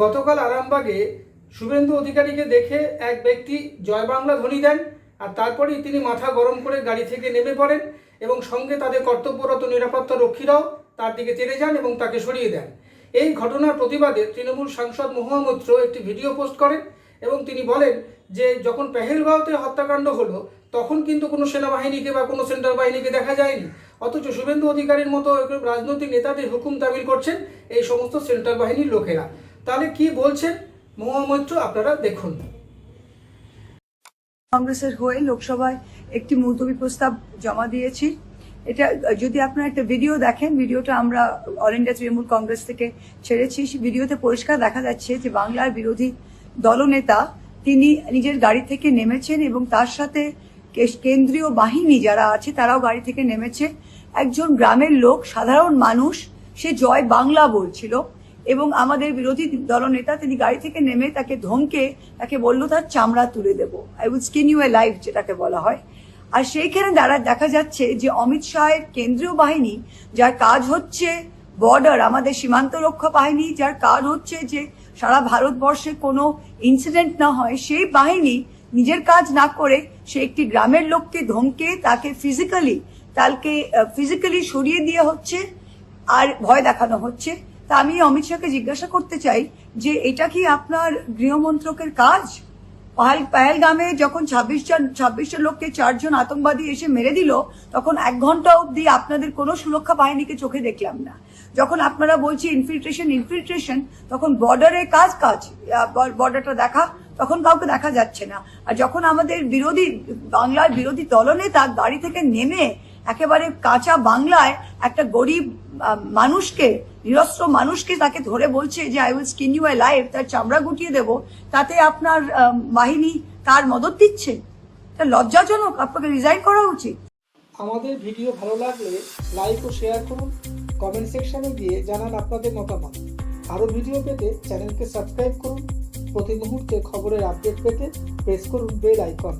গতকাল আরামবাগে শুভেন্দু অধিকারীকে দেখে এক ব্যক্তি জয় বাংলা ধ্বনি দেন আর তারপরেই তিনি মাথা গরম করে গাড়ি থেকে নেমে পড়েন এবং সঙ্গে তাদের কর্তব্যরত নিরাপত্তা রক্ষীরাও তার দিকে তেড়ে যান এবং তাকে সরিয়ে দেন। এই ঘটনার প্রতিবাদে তৃণমূল সাংসদ মহুয়া একটি ভিডিও পোস্ট করেন এবং তিনি বলেন যে, যখন পেহেলগাঁওতে হত্যাকাণ্ড হলো, তখন কিন্তু কোনো সেনাবাহিনীকে বা কোনো সেন্ট্রাল বাহিনীকে দেখা যায়নি। অথচ শুভেন্দু অধিকারীর মতো রাজনৈতিক নেতাদের হুকুম তামিল করছেন এই সমস্ত সেন্ট্রাল বাহিনীর লোকেরা। তাহলে কি বলছেন মহুয়া মৈত্র? আপনারা দেখুন। কংগ্রেসের হয়ে লোকসভায় একটি মুলতবি প্রস্তাব জমা দিয়েছি। এটা, যদি আপনারা একটা ভিডিও দেখেন, ভিডিওটা আমরা অল ইন্ডিয়া তৃণমূল কংগ্রেস থেকে ছেড়েছি। ভিডিওতে পরিষ্কার দেখা যাচ্ছে যে বাংলার বিরোধী দলনেতা, তিনি নিজের গাড়ি থেকে নেমেছেন এবং তার সাথে কেন্দ্রীয় বাহিনী যারা আছে, তারাও গাড়ি থেকে নেমেছে। একজন গ্রামের লোক, সাধারণ মানুষ, সে জয় বাংলা বলছিল। এবং আমাদের বিরোধী দলনেতা তিনি গাড়ি থেকে নেমে তাকে ধমকে তাকে বলল, তার চামড়া তুলে দেবো। I will skin you a life যেটাকে বলা হয়। আর সেইখানে দ্বারা দেখা যাচ্ছে যে অমিত শাহের কেন্দ্রীয় বাহিনী, যার কাজ হচ্ছে বর্ডার, আমাদের সীমান্ত রক্ষা বাহিনী, যার কাজ হচ্ছে যে সারা ভারতবর্ষে কোনো ইনসিডেন্ট না হয়, সেই বাহিনী নিজের কাজ না করে সে একটি গ্রামের লোককে ধমকে তাকে ফিজিক্যালি তাকে ফিজিক্যালি সরিয়ে দিয়ে হচ্ছে আর ভয় দেখানো হচ্ছে। তা আমি অমিত শাহকে জিজ্ঞাসা করতে চাই যে এটা কি আপনার গৃহমন্ত্রকের কাজ? পাহেল পাহেলগামে যখন ছাব্বিশ জন, ছাব্বিশটা লোককে চারজন আতঙ্কবাদী এসে মেরে দিল, তখন এক ঘণ্টা অবধি আপনাদের কোনো সুরক্ষা বাহিনীকে চোখে দেখলাম না। যখন আপনারা বলছি ইনফিল্ট্রেশন ইনফিল্ট্রেশন তখন বর্ডারের কাজ কাজ বর্ডারটা দেখা, তখন কাউকে দেখা যাচ্ছে না। আর যখন আমাদের বিরোধী, বাংলার বিরোধী দলনেতা গাড়ি থেকে নেমে একেবারে কাঁচা বাংলায় একটা গরিব মানুষকে, নিরস্ত্র মানুষকে তাকে ধরে বলছে যে I will skin you I life তার চামড়া গুটিয়ে দেব। তাতে আপনার বাহিনী তার মদত দিচ্ছে। এটা লজ্জাজনক। আপনাকে রিজাইন করা উচিত। আমাদের ভিডিও ভালো লাগলে লাইক ও শেয়ার করুন। কমেন্ট সেকশনে গিয়ে জানান আপনাদের মতামত। আরও ভিডিও পেতে চ্যানেলকে সাবস্ক্রাইব করুন। প্রতি মুহূর্তে খবরের আপডেট পেতে প্রেস করুন বেল আইকন